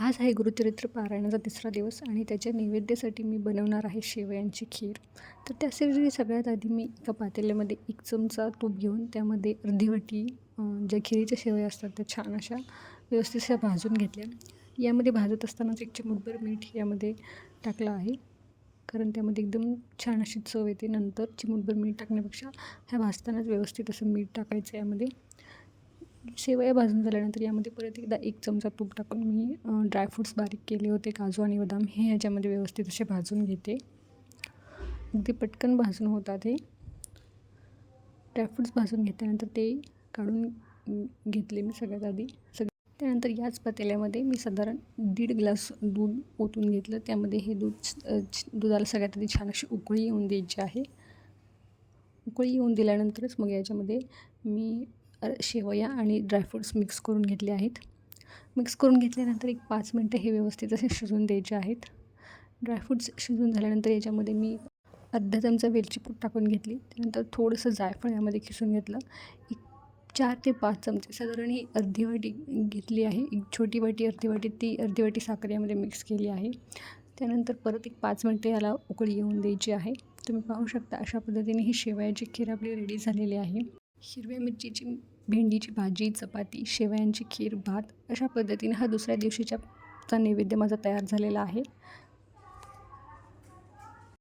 आज आहे गुरुचरित्र पारायणाचा तिसरा दिवस आणि त्याच्या नैवेद्यासाठी मी बनवणार आहे शेवयांची खीर. तर त्यासाठी सगळ्यात आधी मी एका पातेल्यामध्ये एक चमचा तूप घेऊन त्यामध्ये अर्धी वाटी ज्या खिरीच्या शेवया असतात त्या छान अशा व्यवस्थित भाजून घेतल्या. यामध्ये भाजत असतानाच एक चिमूटभर मीठ यामध्ये टाकलं आहे. कारण त्यामध्ये एकदम छान अशी चव येते. नंतर चिमूटभर मीठ टाकण्यापेक्षा ह्या भाजतानाच व्यवस्थित असं मीठ टाकायचं यामध्ये. शेवया भाजून झाल्यानंतर यामध्ये परत एकदा एक चमचा तूप टाकून मी ड्रायफ्रूट्स बारीक केले होते काजू आणि बदाम हे याच्यामध्ये व्यवस्थित असे भाजून घेते. अगदी पटकन भाजून होतात हे. ड्रायफ्रूट्स भाजून घेतल्यानंतर ते काढून घेतले मी सगळ्यात आधी. सग त्यानंतर याच पातेल्यामध्ये मी साधारण दीड ग्लास दूध ओतून घेतलं. त्यामध्ये हे दूध दुधाला सगळ्यात आधी छान अशी उकळी येऊन द्यायची आहे. उकळी येऊन दिल्यानंतरच मग याच्यामध्ये मी शेवया आणि ड्रायफ्रूट्स मिक्स करून घेतले आहेत. मिक्स करून घेतल्यानंतर एक पाच मिनटं हे व्यवस्थित असे शिजून द्यायचे आहेत. ड्रायफ्रूट्स शिजून झाल्यानंतर याच्यामध्ये मी अर्धा चमचा वेलची पूड टाकून घेतली. त्यानंतर थोडंसं जायफळ यामध्ये खिसून घेतलं. एक चार ते पाच चमचे साधारण ही अर्धी वाटी घेतली आहे. एक छोटी वाटी अर्धी वाटी ती अर्धी वाटी साखर यामध्ये मिक्स केली आहे. त्यानंतर परत एक पाच मिनटं याला उकळी येऊन द्यायची आहे. तुम्ही पाहू शकता अशा पद्धतीने ही शेवयाची खीर आपली रेडी झालेली आहे. हिरव्या मिरचीची भेंडीची भाजी चपाती शेवयांची खीर भात अशा पद्धतीने हा दुसऱ्या दिवशीच्या चा नैवेद्य माझा तयार झालेला आहे.